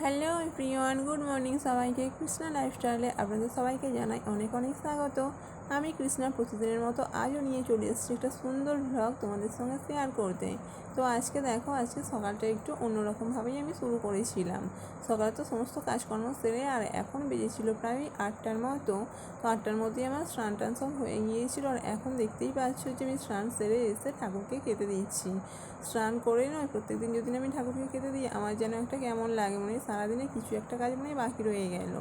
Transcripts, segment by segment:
Hello প্রিয়ন good morning সবাইকে। কৃষ্ণা লাইফস্টাইলে আপনাদের সবাইকে জানাই অনেক অনেক স্বাগত। আমি কৃষ্ণা প্রতিদিনের মতো আজও নিয়ে চলে এসেছি একটা সুন্দর ভ্লগ তোমাদের সঙ্গে শেয়ার করতে। তো আজকে দেখো, আজকে সকালটা একটু অন্যরকমভাবেই আমি শুরু করেছিলাম। সকালে তো সমস্ত কাজকর্ম সেরে আর এখন বেজেছিল প্রায় আটটার মতো। তো আটটার মধ্যেই আমার স্নান টান সব হয়ে গিয়েছিল আর এখন দেখতেই পাচ্ছ যে আমি স্নান সেরে এসে ঠাকুরকে খেতে দিচ্ছি। স্নান করে নয়, প্রত্যেকদিন যদি আমি ঠাকুরকে খেতে দিই, আমার যেন একটা কেমন লাগে মানে সারাদিনে কিছু একটা কাজ মানে বাকি রয়ে গেল।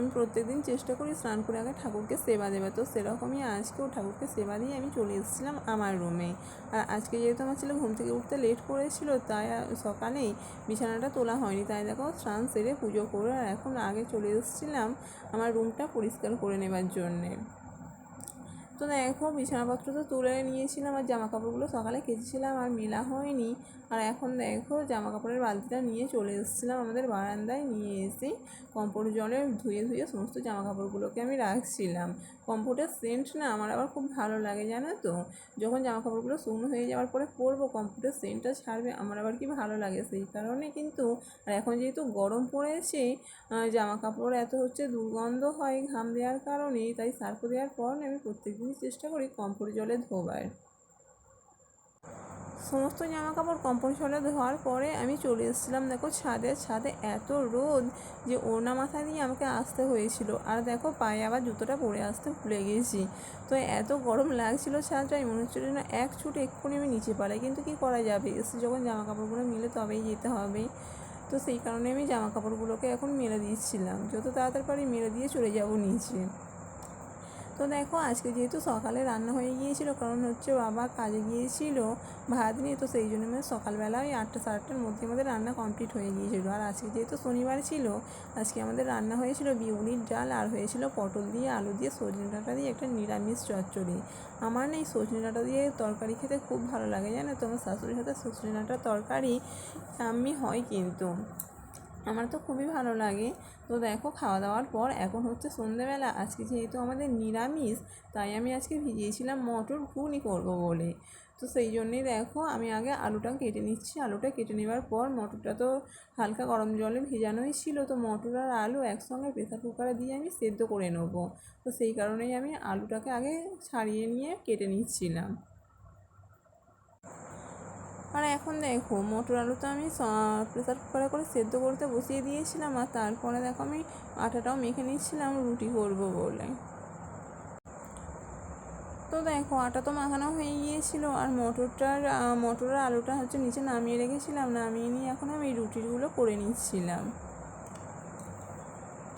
আমি প্রত্যেকদিন চেষ্টা করি স্নান করে আগে ঠাকুরকে সেবা দেবে। তো সেরকমই আজকেও ঠাকুরকে সেবা দিয়ে আমি চলে এসেছিলাম আমার রুমে। আর আজকে যেহেতু আমার ছেলে ঘুম থেকে উঠতে লেট করেছিল, তাই সকালেই বিছানাটা তোলা হয়নি। তাই দেখো স্নান সেরে পুজো করে আর এখন আগে চলে এসেছিলাম আমার রুমটা পরিষ্কার করে নেবার জন্যে। তো দেখো বিছানাপত্র তো তুলে নিয়েছিলাম আর জামা কাপড়গুলো সকালে কেচেছিলাম আর মেলা হয়নি। আর এখন দেখো জামা কাপড়ের বালতিটা নিয়ে চলে এসেছিলাম আমাদের বারান্দায় নিয়ে এসে কম্পোর্ট জলে ধুয়ে ধুয়ে সমস্ত জামা কাপড়গুলোকে আমি রাখছিলাম। কম্পোর্টের সেন্ট না, আমার আবার খুব ভালো লাগে, জানো তো? যখন জামা কাপড়গুলো শুকনো হয়ে যাওয়ার পরে পরবো কম্পোর্টের সেন্টটা ছাড়বে, আমার আবার কি ভালো লাগে সেই কারণে কিন্তু, আর এখন যেহেতু গরম পড়েছে জামা কাপড় এত হচ্ছে দুর্গন্ধ হয় ঘাম দেওয়ার কারণে, তাই সার্ফ দেওয়ার পর আমি প্রত্যেকদিনই চেষ্টা করি কম্পোর্ট জলে ধোবার। সমস্ত জামা কাপড় জলে ধোয়ার পরে আমি চলে এসেছিলাম, দেখো ছাদে ছাদে এত রোদ যে ওড়না মাথা নিয়ে আমাকে আসতে হয়েছিল। আর দেখো পায়ে আবার জুতোটা পরে আসতে ভুলে গেছি। তো এত গরম লাগছিল ছাদটাই মনে হচ্ছিল না এক ছুট এক্ষুনি আমি নিচে পালাই। কিন্তু কি করা যাবে? এসে যখন জামা কাপড়গুলো মিলে তবেই যেতে হবে। তো সেই কারণে আমি জামা কাপড়গুলোকে এখন মেলে দিচ্ছিলাম। যত তাড়াতাড়ি পারি মেলে দিয়ে চলে যাব নিচে। তো দেখো, আজকে যেহেতু সকালে রান্না হয়ে গিয়েছিল, কারণ হচ্ছে বাবা কাজে গিয়েছিল ভাত নিয়ে, তো সেই জন্য মানে সকালবেলা ওই আটটা সাড়ে আটটার মধ্যে আমাদের রান্না কমপ্লিট হয়ে গিয়েছিল। আর আজকে যেহেতু শনিবার ছিল, আজকে আমাদের রান্না হয়েছিল বিউলির ডাল আর হয়েছিল পটল দিয়ে, আলু দিয়ে, সজনে ডাঁটা দিয়ে একটা নিরামিষ চচ্চড়ি। আমার না এই সজনে ডাঁটা দিয়ে তরকারি খেতে খুব ভালো লাগে, জানো তো? আমার শাশুড়ির সাথে সজনে ডাঁটার তরকারি আমি হয় কিন্তু। আমার তো খুবই ভালো লাগে। তো দেখো, খাওয়া দাওয়ার পর এখন হচ্ছে সন্ধেবেলা। আজকে যেহেতু আমাদের নিরামিষ, তাই আমি আজকে ভিজিয়েছিলাম মটর ঘুগনি করব বলে। তো সেই জন্যেই দেখো, আমি আগে আলুটা কেটে নিচ্ছি। আলুটা কেটে নেবার পর মটরটা তো হালকা গরম জলে ভেজানোই ছিল। তো মটর আর আলু একসঙ্গে প্রেসার কুকারে দিয়ে আমি সেদ্ধ করে নেব। তো সেই কারণেই আমি আলুটাকে আগে ছাড়িয়ে নিয়ে কেটে নিচ্ছিলাম। আর এখন দেখো, মটর আলু তো আমি প্রেসার কুকারে করে সেদ্ধ করতে বসিয়ে দিয়েছিলাম আর তারপরে দেখো আমি আটাটাও মেখে নিচ্ছিলাম, রুটি করব বলে। তো দেখো, আটা তো মাখানো হয়ে গিয়েছিল আর মটরটার মটর আলুটা হচ্ছে নিচে নামিয়ে রেখেছিলাম, নামিয়ে নিয়ে এখন আমি রুটিগুলো করে নিচ্ছিলাম।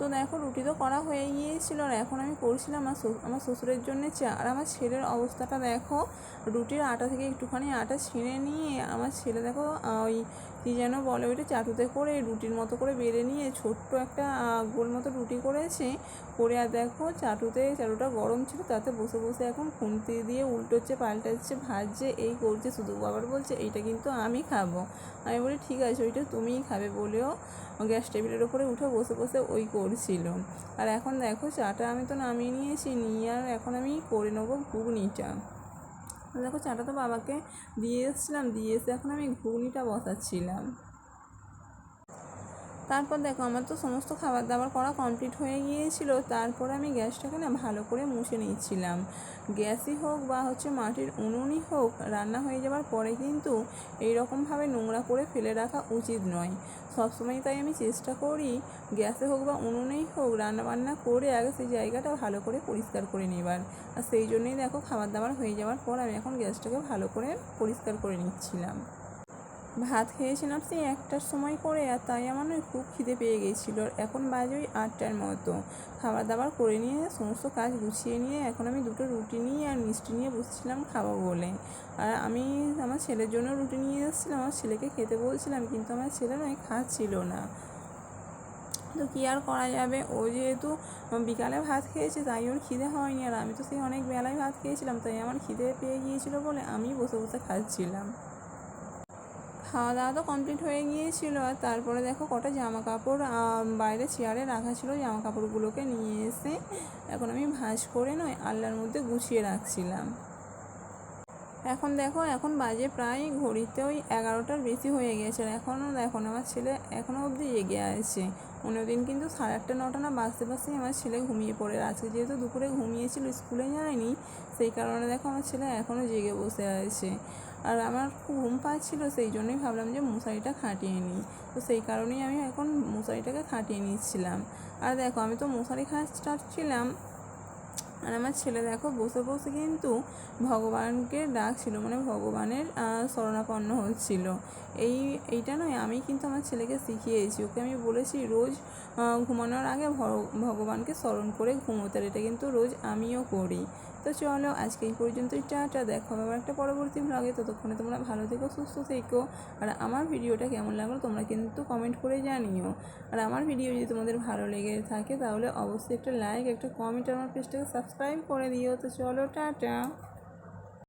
তো দেখো, রুটি তো করা হয়ে গিয়েছিল আর এখন আমি করছিলাম আমার আমার শ্বশুরের জন্য চা। আর আমার ছেলের অবস্থাটা দেখো, রুটির আটা থেকে একটুখানি আটা ছিঁড়ে নিয়ে আমার ছেলে দেখো ওই কী যেন বলে, ওইটা চাটুতে করে রুটির মতো করে বেড়ে নিয়ে ছোট্ট একটা গোল মতো রুটি করেছে। করে আর দেখো চাটুতে চাটুটা গরম ছিল, তাতে বসে বসে এখন খুন্তি দিয়ে উল্টোচ্ছে, পাল্টাচ্ছে, ভাজছে, এই করছে, শুধু আবার বলছে, এইটা কিন্তু আমি খাব। আমি বলি, ঠিক আছে, ওইটা তুমিই খাবে। বলেও গ্যাস টেবিলের ওপরে উঠে বসে বসে ওই করছিল। আর এখন দেখো চাটা আমি তো নামিয়ে নিয়েছি, নিয়ে আর এখন আমি করে নেব ঘুগনিটা। দেখো চাটা তো বাবাকে দিয়ে এসেছিলাম দিয়ে এসে এখন আমি ঘুগনিটা বসাচ্ছিলাম। তারপর দেখো আমার তো সমস্ত খাবার দাবার করা কমপ্লিট হয়ে গিয়েছিল। তারপর আমি গ্যাসটাকে না ভালো করে মুছে নিচ্ছিলাম। গ্যাসই হোক বা হচ্ছে মাটির উনুনই হোক, রান্না হয়ে যাওয়ার পরে কিন্তু এইরকমভাবে নোংরা করে ফেলে রাখা উচিত নয়। সবসময় তাই আমি চেষ্টা করি, গ্যাসে হোক বা উনুনেই হোক রান্না বান্না করে আগে সেই জায়গাটা ভালো করে পরিষ্কার করে নেবার। আর সেই জন্যই দেখো খাবার দাবার হয়ে যাওয়ার পর আমি এখন গ্যাসটাকে ভালো করে পরিষ্কার করে নিচ্ছিলাম। ভাত খেয়েছিলাম সেই একটার সময় করে আর তাই আমার খুব খিদে পেয়ে গেছিল। এখন বাজে ওই আটটার মতো। খাবার দাবার করে নিয়ে সমস্ত কাজ গুছিয়ে নিয়ে এখন আমি দুটো রুটি নিয়ে আর মিষ্টি নিয়ে বসেছিলাম খাব বলে। আর আমি আমার ছেলের জন্য রুটি নিয়ে এসেছিলাম। আমার ছেলেকে খেতে বলছিলাম, কিন্তু আমার ছেলে নয় খাচ্ছিল না। তো কী আর করা যাবে? ও যেহেতু বিকালে ভাত খেয়েছে, তাই ওর খিদে হয়নি। আর আমি তো সেই অনেক বেলায় ভাত খেয়েছিলাম, তাই আমার খিদে পেয়ে গিয়েছিল বলে আমি বসে বসে খাচ্ছিলাম। খাওয়া দাওয়া তো কমপ্লিট হয়ে গিয়েছিল। আর তারপরে দেখো কটা জামা কাপড় বাইরে চেয়ারে রাখা ছিল জামা কাপড়গুলোকে নিয়ে এসে এখন আমি ভাঁজ করে নয় আল্লার মধ্যে গুছিয়ে রাখছিলাম। এখন দেখো, এখন বাজে প্রায় ঘড়িতে ওই এগারোটার বেশি হয়ে গেছে। আর এখনও দেখো না, আমার ছেলে এখনও অবধি জেগে আছে। অন্যদিন কিন্তু সাড়ে আটটা, নটা না বাজতে বাজতেই আমার ছেলে ঘুমিয়ে পড়ে। আজকে যেহেতু দুপুরে ঘুমিয়েছিল, স্কুলে যায়নি, সেই কারণে দেখো আমার ছেলে এখনও জেগে বসে আছে। আর আমার খুব ঘুম পাচ্ছিল, সেই জন্যই ভাবলাম যে মশারিটা খাটিয়ে নিই। তো সেই কারণেই আমি এখন মশারিটাকে খাটিয়ে নিচ্ছিলাম। আর দেখো, আমি তো মশারি খাটাচ্ছিলাম আর আমার ছেলে দেখো বসে বসে কিন্তু ভগবানকে ডাকছিল মানে ভগবানের শরণাপন্ন হচ্ছিল। এই, এইটা নয়, আমি কিন্তু আমার ছেলেকে শিখিয়েছি। ওকে আমি বলেছি রোজ ঘুমানোর আগে ভগবানকে স্মরণ করে ঘুমোতে। এটা কিন্তু রোজ আমিও করি। তো চলো, আজকে এই পর্যন্তই, টাটা। দেখো আবার একটা পরবর্তী ব্লগে ততক্ষণে তোমরা ভালো থেকো, সুস্থ থেকো। আর আমার ভিডিওটা কেমন লাগল তোমরা কিন্তু কমেন্ট করে জানিও। আর আমার ভিডিও যদি তোমাদের ভালো লেগে থাকে তাহলে অবশ্যই একটা লাইক একটা কমেন্ট আমার পেজটাকে সাবস্ক্রাইব করে দিও। তো চলো, টাটা।